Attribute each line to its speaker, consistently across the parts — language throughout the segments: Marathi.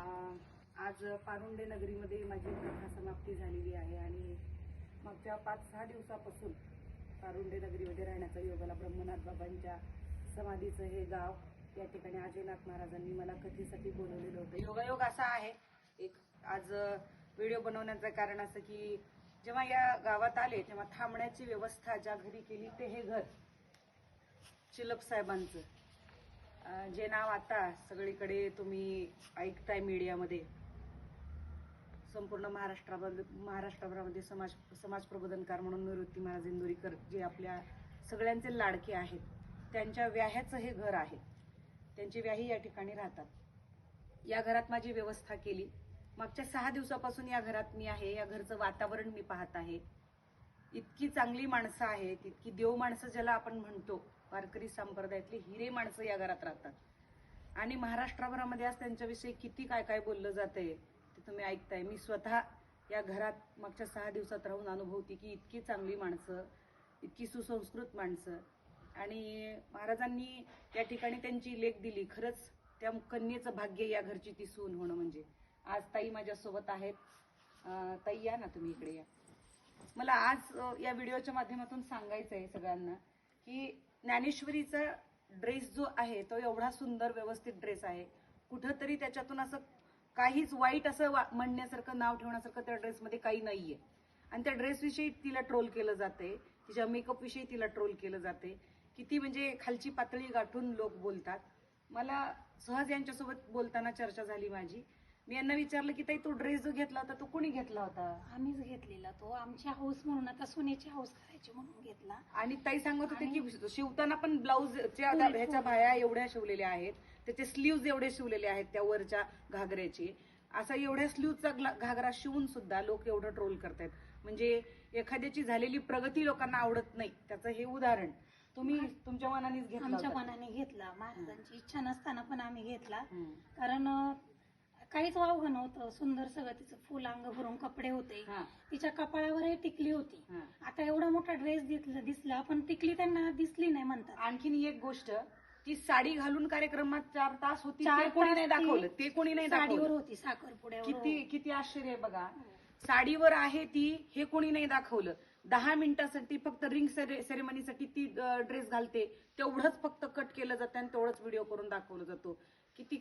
Speaker 1: आज पारुंडे नगरीमध्ये माझी कथा समाप्ती झालेली आहे आणि मागच्या पाच सहा दिवसापासून पारुंडे नगरीमध्ये राहण्याचा योगाला ब्रह्मनाथ बाबांच्या समाधीचं हे गाव या ठिकाणी अजयनाथ महाराजांनी मला कथेसाठी बोलवलेलं होतं. योगायोग असा आहे. एक आज व्हिडिओ बनवण्याचं कारण असं की जेव्हा या गावात आले तेव्हा थांबण्याची व्यवस्था ज्या घरी केली ते हे घर. चिलप साहेबांचं. जे नाव आता सगळीकडे तुम्ही ऐकताय मीडियामध्ये संपूर्ण महाराष्ट्रामध्ये महाराष्ट्राभरामध्ये समाज समाज प्रबोधनकार म्हणून निवृत्ती महाराज इंदोरीकर जे आपल्या सगळ्यांचे लाडके आहेत त्यांच्या व्याह्याचं हे घर आहे. त्यांची व्याही या ठिकाणी राहतात. या घरात माझी व्यवस्था केली. मागच्या सहा दिवसापासून या घरात मी आहे. या घरचं वातावरण मी पाहत आहे. इतकी चांगली माणसं आहेत इतकी देव माणसं ज्याला आपण म्हणतो वारकरी संप्रदायातली हिरे माणसं या घरात राहतात. आणि महाराष्ट्राभरामध्ये आज त्यांच्याविषयी किती काय काय बोललं जातंय ते तुम्ही ऐकताय. मी स्वतः या घरात मागच्या सहा दिवसात राहून अनुभवती की इतकी चांगली माणसं इतकी सुसंस्कृत माणसं. आणि महाराजांनी या ठिकाणी त्यांची लेख दिली. खरंच त्या कन्येचं भाग्य या घरची ती सून होणं म्हणजे. आज ताई माझ्यासोबत आहेत. ताई या ना तुम्ही इकडे या. मला आज या व्हिडिओच्या माध्यमातून सांगायचं आहे सगळ्यांना की ज्ञानेश्वरीचा ड्रेस जो आहे तो एवढा सुंदर व्यवस्थित ड्रेस आहे. कुठंतरी त्याच्यातून असं काहीच वाईट असं वा- म्हणण्यासारखं नाव ठेवण्यासारखं त्या ड्रेसमध्ये काही नाहीये. आणि त्या ड्रेसविषयी तिला ट्रोल केलं जाते. तिच्या मेकअपविषयी तिला ट्रोल केलं जाते. किती म्हणजे खालची पातळी गाठून लोक बोलतात. मला सहज यांच्यासोबत बोलताना चर्चा झाली माझी. मी यांना विचारलं की ताई तो ड्रेस जो घेतला होता तो कोणी घेतला होता?
Speaker 2: आम्हीच घेतलेला तो. आमची हाऊस म्हणून आता सोन्याची हाऊस करायची म्हणून घेतला.
Speaker 1: आणि ताई सांगत होते की शिवताना पण ब्लाऊज
Speaker 2: फुल-
Speaker 1: ह्याच्या
Speaker 2: फुल.
Speaker 1: बाया एवढ्या शिवलेल्या आहेत. त्याचे स्लीव्ज एवढे शिवलेले आहेत त्या वरच्या घागऱ्याचे. असा एवढ्या स्लीवचा घागरा शिवून सुद्धा लोक एवढं ट्रोल करतायत. म्हणजे एखाद्याची झालेली प्रगती लोकांना आवडत नाही. त्याचं हे उदाहरण. तुम्ही तुमच्या मनानेच घेतलं
Speaker 2: आमच्या
Speaker 1: होतं.
Speaker 2: मनाने घेतला. महाराजांची इच्छा नसताना पण आम्ही घेतला.
Speaker 1: हम्म.
Speaker 2: कारण अं, काहीच वावग नव्हतं. सुंदर सगळं तिचं फुल अंग भरून कपडे होते.
Speaker 1: हा,
Speaker 2: तिच्या कपाळावरही टिकली होती.
Speaker 1: हा.
Speaker 2: आता एवढा मोठा ड्रेस दिसला पण टिकली त्यांना दिसली नाही म्हणतात.
Speaker 1: आणखीन एक गोष्ट ती साडी घालून कार्यक्रमात चार तास होती
Speaker 2: चार
Speaker 1: ते कोणी
Speaker 2: तास
Speaker 1: नाही
Speaker 2: ती
Speaker 1: दाखवलं ते कोणी नाही
Speaker 2: साडीवर
Speaker 1: दाखवलं
Speaker 2: होती साखरपुड्यावर
Speaker 1: किती किती आश्चर्य आहे बघा. साडीवर आहे ती हे कोणी नाही दाखवलं. दहा मिनिटासाठी फक्त रिंग सेरेमनीसाठी ती ड्रेस घालते. तेवढंच फक्त कट केलं जातं आणि तेवढंच व्हिडिओ करून दाखवलं जातो. किती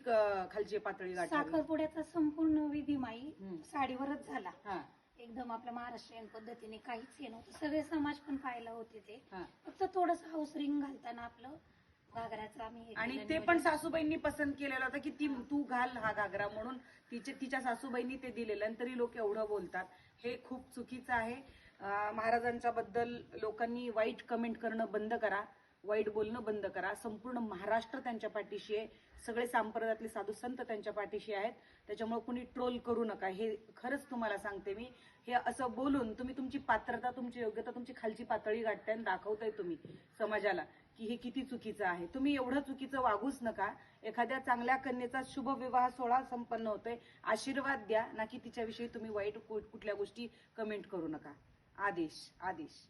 Speaker 1: खालची पातळी
Speaker 2: साखरपुड्याचा संपूर्ण विधी माई. साडीवरच झाला.
Speaker 1: हा.
Speaker 2: एकदम आपल्या महाराष्ट्रीयन पद्धतीने काहीच हे नव्हतं. सगळे समाज पण पाहायला होते ते. फक्त थोडस हाऊस रिंग घालताना आपलं घागराचं आम्ही
Speaker 1: आणि ते. पण सासूबाईंनी पसंत केलेलं होतं की ती तू घाल हा घागरा म्हणून तिचे तिच्या सासूबाईंनी ते दिलेलं आणि तरी लोक एवढं बोलतात. हे खूप चुकीचं आहे. महाराजांच्या बद्दल लोकांनी वाईट कमेंट करणं बंद करा. वाईट बोलणं बंद करा. संपूर्ण महाराष्ट्र त्यांच्या पाठीशी आहे. सगळे संप्रदायातले साधू संत त्यांच्या पाठीशी आहेत. त्याच्यामुळे कुणी ट्रोल करू नका. हे खरंच तुम्हाला सांगते मी. हे असं बोलून तुम्ही तुमची पात्रता तुमची योग्यता तुमची खालची पातळी गाठताय आणि दाखवताय तुम्ही समाजाला की हे किती चुकीचं आहे. तुम्ही एवढं चुकीचं वागूच नका. एखाद्या चांगल्या कन्येचा शुभ विवाह सोहळा संपन्न होतोय. आशीर्वाद द्या. ना की तिच्याविषयी तुम्ही वाईट कुठल्या गोष्टी कमेंट करू नका. आदेश आदेश.